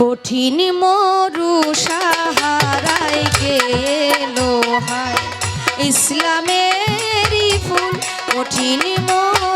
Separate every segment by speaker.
Speaker 1: কঠিন মরু সাহারায় গেলো হায়। ইসলামেরই ফুল কঠিন মরু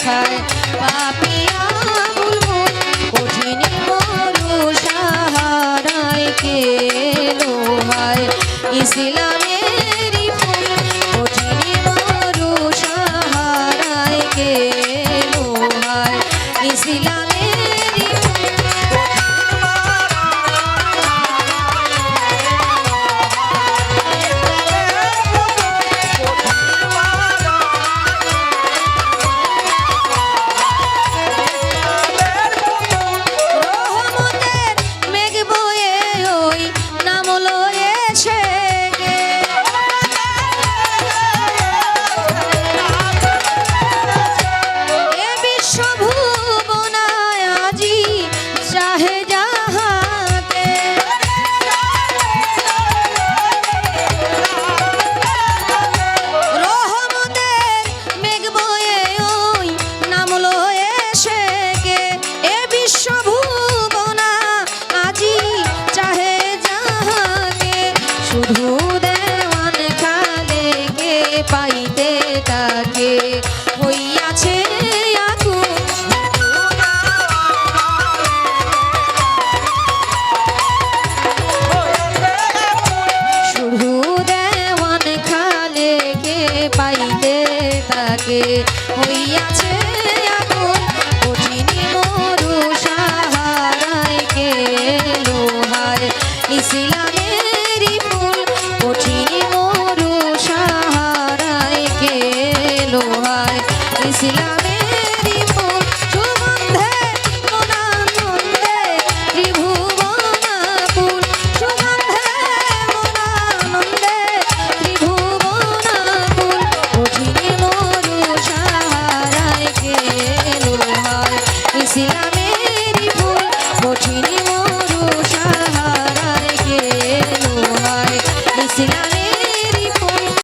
Speaker 1: শাখায় পাপিয়া বুলবুল কঠিন মরু সাহারায় কে